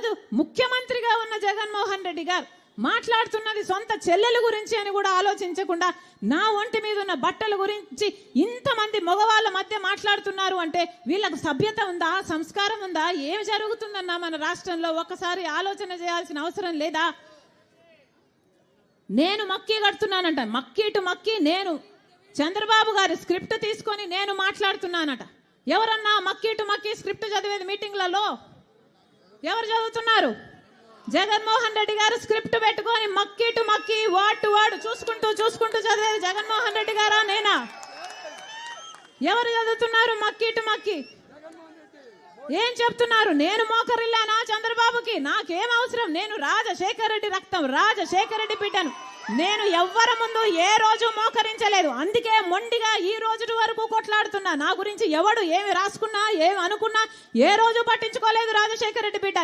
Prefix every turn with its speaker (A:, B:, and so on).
A: ఈరోజు ముఖ్యమంత్రిగా ఉన్న జగన్మోహన్ రెడ్డి గారు మాట్లాడుతున్నది సొంత చెల్లెల గురించి అని కూడా ఆలోచించకుండా నా ఒంటి మీద ఉన్న బట్టల గురించి ఇంతమంది మగవాళ్ళ మధ్య మాట్లాడుతున్నారు అంటే వీళ్ళకు సభ్యత ఉందా సంస్కారం ఉందా ఏమి జరుగుతుందన్నా మన రాష్ట్రంలో? ఒక్కసారి ఆలోచన చేయాల్సిన అవసరం లేదా? నేను మక్కీ కడుతున్నానంట. మక్కీటు మక్కీ నేను చంద్రబాబు గారి స్క్రిప్ట్ తీసుకొని నేను మాట్లాడుతున్నానట. ఎవరన్నా మక్కీటు మక్కి మక్కీ స్క్రిప్ట్ చదివేది మీటింగ్లలో? ఎవరు చదువుతున్నారు? జగన్మోహన్ రెడ్డి గారు స్క్రిప్ట్ పెట్టుకొని మక్కిటు మక్కి వాటు వాడు చూసుకుంటూ చూసుకుంటూ చదివేది జగన్మోహన్ రెడ్డి గారా నేనా? ఎవరు చదువుతున్నారు? మక్కిటు మక్కి. ఏం చెప్తున్నారు? నేను మోకరిల్లానా చంద్రబాబుకి? నాకేం అవసరం? నేను రాజశేఖర రెడ్డి రక్తం రాజశేఖర రెడ్డి బిడ్డను. నేను ఎవ్వరి ముందు ఏ రోజు మోకరించలేదు. అందుకే మొండిగా ఈ రోజు వరకు కొట్లాడుతున్నా. నా గురించి ఎవడు ఏమి రాసుకున్నా ఏమి అనుకున్నా ఏ రోజు పట్టించుకోలేదు రాజశేఖర రెడ్డి బిడ్డ.